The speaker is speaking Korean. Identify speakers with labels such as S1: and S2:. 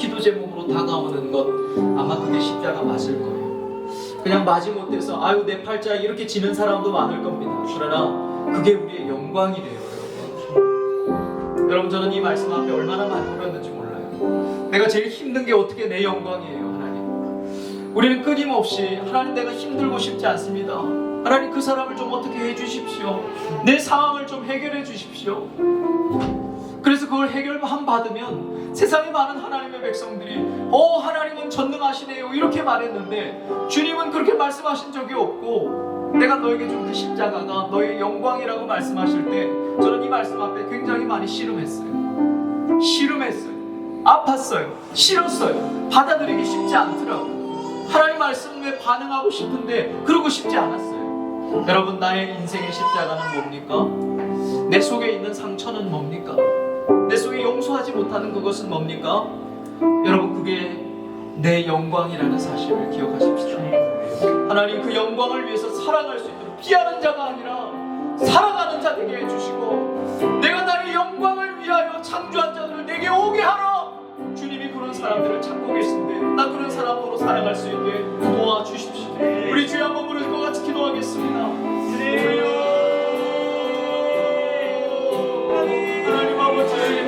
S1: 기도 제목으로 다가오는 것 아마 그게 십자가 맞을 거예요. 그냥 마지 못해서 아유 내 팔자 이렇게 지는 사람도 많을 겁니다. 그러나 그게 우리의 영광이 돼요, 여러분. 여러분 저는 이 말씀 앞에 얼마나 많이 울었는지 몰라요. 내가 제일 힘든 게 어떻게 내 영광이에요, 하나님. 우리는 끊임없이 하나님 내가 힘들고 싶지 않습니다. 하나님 그 사람을 좀 어떻게 해주십시오. 내 상황을 좀 해결해 주십시오. 그래서 그걸 해결만 받으면 세상에 많은 하나님의 백성들이 어 하나님은 전능하시네요. 이렇게 말했는데 주님은 그렇게 말씀하신 적이 없고 내가 너에게 준 그 십자가가 너의 영광이라고 말씀하실 때 저는 이 말씀 앞에 굉장히 많이 씨름했어요. 씨름했어요. 아팠어요. 싫었어요. 받아들이기 쉽지 않더라고요. 하나님 말씀에 반응하고 싶은데 그러고 싶지 않았어요. 여러분 나의 인생의 십자가는 뭡니까? 내 속에 있는 상처는 뭡니까? 용서하지 못하는 그것은 뭡니까? 여러분 그게 내 영광이라는 사실을 기억하십시오. 네. 하나님 그 영광을 위해서 사랑할 수 있도록 피하는 자가 아니라 사랑하는 자 되게 해주시고 내가 나의 영광을 위하여 창조한 자들을 내게 오게 하라. 주님이 그런 사람들을 찾고 계신데 나 그런 사람으로 사랑할 수 있게 도와주십시오. 네. 우리 주여 한번 부를 것 같이 기도하겠습니다. 주여 하나님 아버지.